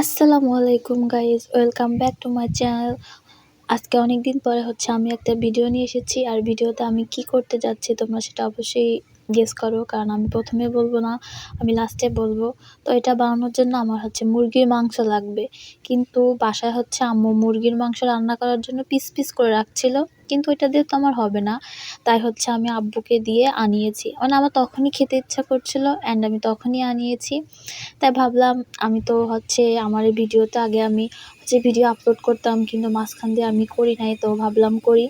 আসসালামু আলাইকুম guys welcome back to my channel আজকে অনেক দিন পরে হচ্ছে আমি একটা ভিডিও নিয়ে এসেছি। আর ভিডিওতে আমি কি করতে যাচ্ছি তোমরা সেটা অবশ্যই গেস করো, কারণ আমি প্রথমে বলব না, আমি লাস্টে বলব। তো এটা বানানোর জন্য আমার হচ্ছে মুরগির মাংস লাগবে। কিন্তু বাসায় হচ্ছে আম্মু মুরগির মাংস রান্না করার জন্য পিস পিস করে রাখছিল। কিন্তু এটা দিয়ে তো আমার হবে না। তাই হচ্ছে আমি আব্বুকে দিয়ে আনিয়েছি। মানে আমার তখনই খেতে ইচ্ছা করছিল অ্যান্ড আমি তখনই আনিয়েছি। তাই ভাবলাম আমি তো হচ্ছে আমার এই ভিডিওতে আগে আমি হচ্ছে ভিডিও আপলোড করতাম কিন্তু মাঝখান দিয়ে আমি করি নাই, তো ভাবলাম করি।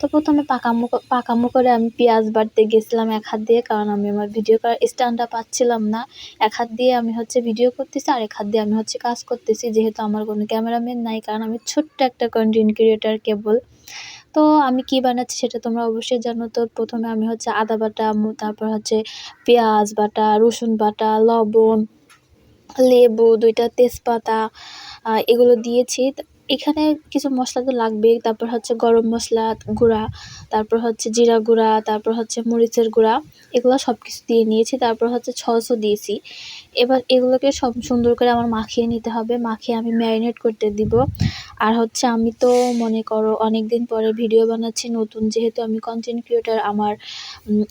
তো প্রথমে পাকামো পাকামো করে আমি পেঁয়াজ বাড়তে গেছিলাম এক হাত দিয়ে কারণ আমি আমার ভিডিও করার স্ট্যান্ডটা পাচ্ছিলাম না। এক হাত দিয়ে আমি হচ্ছে ভিডিও করতেছি আর এক হাত দিয়ে আমি হচ্ছে কাজ করতেছি, যেহেতু আমার কোনো ক্যামেরাম্যান নাই কারণ আমি ছোট্ট একটা কন্টেন্ট ক্রিয়েটার কেবল তো আমি কি বানাচ্ছি সেটা তোমরা অবশ্যই জানো। তো প্রথমে আমি হচ্ছে আদা বাটা তারপর হচ্ছে পেঁয়াজ বাটা, রসুন বাটা, লবণ, লেবু, দুইটা তেজপাতা এগুলো দিয়েছি। এখানে কিছু মশলা তো লাগবেই। তারপর হচ্ছে গরম মশলা গুঁড়া, তারপর হচ্ছে জিরা গুঁড়া, তারপর হচ্ছে মরিচের গুঁড়া, এগুলো সব কিছু দিয়ে নিয়েছি। তারপর হচ্ছে ছসও দিয়েছি। এবার এগুলোকে সব সুন্দর করে আমার মাখিয়ে নিতে হবে। মাখিয়ে আমি ম্যারিনেট করতে দিব। আর হচ্ছে আমি তো, মনে করো অনেক দিন পরে ভিডিও বানাচ্ছি নতুন। যেহেতু আমি কন্টেন্ট ক্রিয়েটার আমার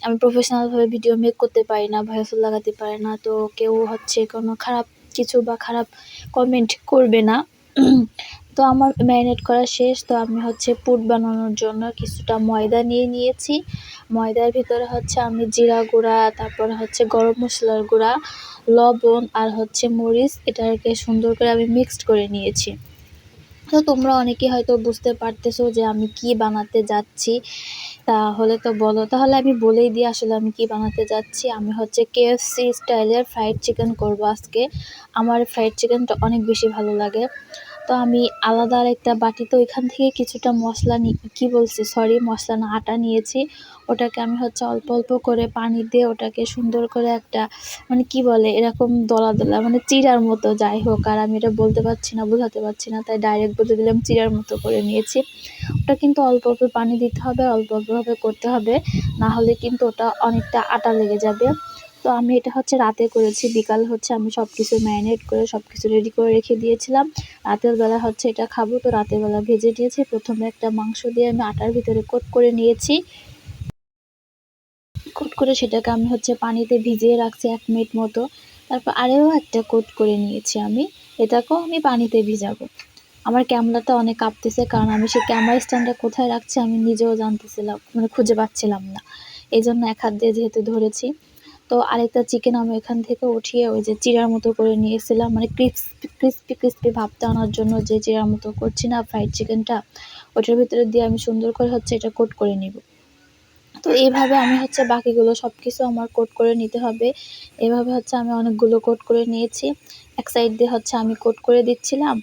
আমি প্রফেশনালভাবে ভিডিও মেক করতে পারি না ভয়েস লাগাতে পারি না। তো কেউ হচ্ছে কোনো খারাপ কিছু বা খারাপ কমেন্ট করবে না। তো আমার ম্যারিনেট করা শেষ। তো আমি হচ্ছে পুট বানানোর জন্য কিছুটা ময়দা নিয়ে নিয়েছি। ময়দার ভিতরে হচ্ছে আমি জিরা গুঁড়া, তারপর হচ্ছে গরম মশলার গুঁড়া, লবণ আর হচ্ছে মরিচ এটাকে সুন্দর করে আমি মিক্সড করে নিয়েছি। তো তোমরা অনেকেই হয়তো বুঝতে পারতেছো যে আমি কি বানাতে যাচ্ছি। তাহলে তো বলো, তাহলে আমি বলেই দিই আসলে আমি কি বানাতে যাচ্ছি। আমি হচ্ছে কেএফসি স্টাইলের ফ্রাইড চিকেন করব আজকে। আমার ফ্রাইড চিকেনটা অনেক বেশি ভালো লাগে। তো আমি আলাদা আরেকটা বাটিতে ওইখান থেকে কিছুটা মশলা নি, কী বলছি? সরি মশলা না, আটা নিয়েছি। ওটাকে আমি হচ্ছে অল্প অল্প করে পানি দিয়ে ওটাকে সুন্দর করে একটা মানে কি বলে, এরকম দলা দলা মানে চিরার মতো যাই হোক, আর আমি এটা বলতে পারছি না, বোঝাতে পারছি না, তাই ডাইরেক্ট বলে দিলাম চিরার মতো করে নিয়েছি। ওটা কিন্তু অল্প অল্প পানি দিতে হবে, অল্প অল্পভাবে করতে হবে, না হলে কিন্তু ওটা অনেকটা আটা লেগে যাবে। তো আমি এটা হচ্ছে রাতে করেছি, বিকাল হচ্ছে আমি সব কিছু ম্যারিনেট করে সব কিছু রেডি করে রেখে দিয়েছিলাম। রাতের বেলা হচ্ছে এটা খাব, তো রাতের বেলা ভেজে নিয়েছি। প্রথমে একটা মাংস দিয়ে আমি আটার ভিতরে কোট করে নিয়েছি। কোট করে সেটাকে আমি হচ্ছে পানিতে ভিজিয়ে রাখছি এক মিনিট মতো। তারপর আরেও একটা কোট করে নিয়েছি আমি। এটাকেও আমি পানিতে ভিজাবো। আমার ক্যামেরাটা অনেক কাঁপতেছে কারণ আমি সেই ক্যামেরা স্ট্যান্ডটা কোথায় রাখছি আমি নিজেও জানতেছিলাম মানে খুঁজে পাচ্ছিলাম না। এই জন্য এক হাত দিয়ে যেহেতু ধরেছি তো আরেকটা চিকেন আমি এখান থেকে উঠিয়ে ওই যে চিরার মতো করে নিয়েছিলাম। মানে ক্রিস্পি ক্রিস্পি ক্রিস্পি ভাবতে আনার জন্য যে চিরার মতো করছি না ফ্রাইড চিকেনটা ওটার ভিতরে দিয়ে আমি সুন্দর করে হচ্ছে এটা কোট করে নিব। তো এইভাবে আমি হচ্ছে বাকিগুলো সব কিছু আমার কোট করে নিতে হবে। এভাবে হচ্ছে আমি অনেকগুলো কোট করে নিয়েছি। এক সাইড দিয়ে হচ্ছে আমি কোট করে দিচ্ছিলাম,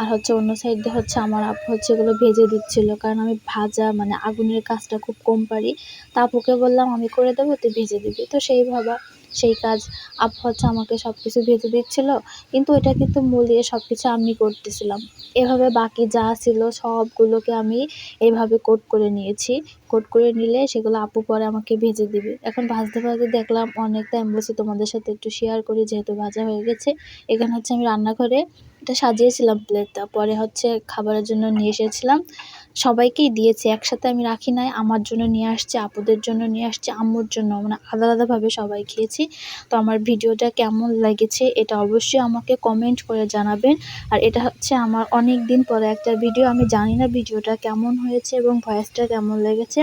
আর হচ্ছে অন্য সাইড দিয়ে হচ্ছে আমার আপু হচ্ছে এগুলো ভেজে দিচ্ছিল। কারণ আমি ভাজা মানে আগুনের কাজটা খুব কম পারি। তা আপুকে বললাম, আমি করে দেবো, তুই ভেজে দিবি। তো সেইভাবে সেই কাজ আপু হচ্ছে আমাকে সব কিছু ভেজে দিচ্ছিল। কিন্তু এটা কিন্তু মূল দিয়ে সব কিছু আমি করতেছিলাম। এভাবে বাকি যা ছিল সবগুলোকে আমি এইভাবে কোট করে নিয়েছি। কোট করে নিলে সেগুলো আপু পরে আমাকে ভেজে দিবে। এখন ভাজতে ভাজতে দেখলাম অনেকটা আমি বলছি তোমাদের সাথে একটু শেয়ার করি, যেহেতু ভাজা হয়ে গেছে। এখানে হচ্ছে আমি রান্নাঘরে এটা সাজিয়েছিলাম প্লেটটা পরে হচ্ছে খাবারের জন্য নিয়ে এসেছিলাম। সবাইকেই দিয়েছি, একসাথে আমি রাখি নাই, আমার জন্য নিয়ে আসছি, আপুদের জন্য নিয়ে আসছি, আম্মুর জন্য। মানে আলাদা আলাদাভাবে সবাই খেয়েছি। তো আমার ভিডিওটা কেমন লেগেছে এটা অবশ্যই আমাকে কমেন্ট করে জানাবেন। আর এটা হচ্ছে আমার অনেক দিন পরে একটা ভিডিও আমি জানি না ভিডিওটা কেমন হয়েছে এবং ভয়েসটা কেমন লেগেছে।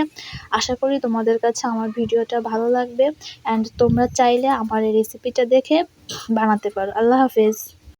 আশা করি তোমাদের কাছে আমার ভিডিওটা ভালো লাগবে। অ্যান্ড তোমরা চাইলে আমার এই রেসিপিটা দেখে বানাতে পারো। আল্লাহ হাফেজ।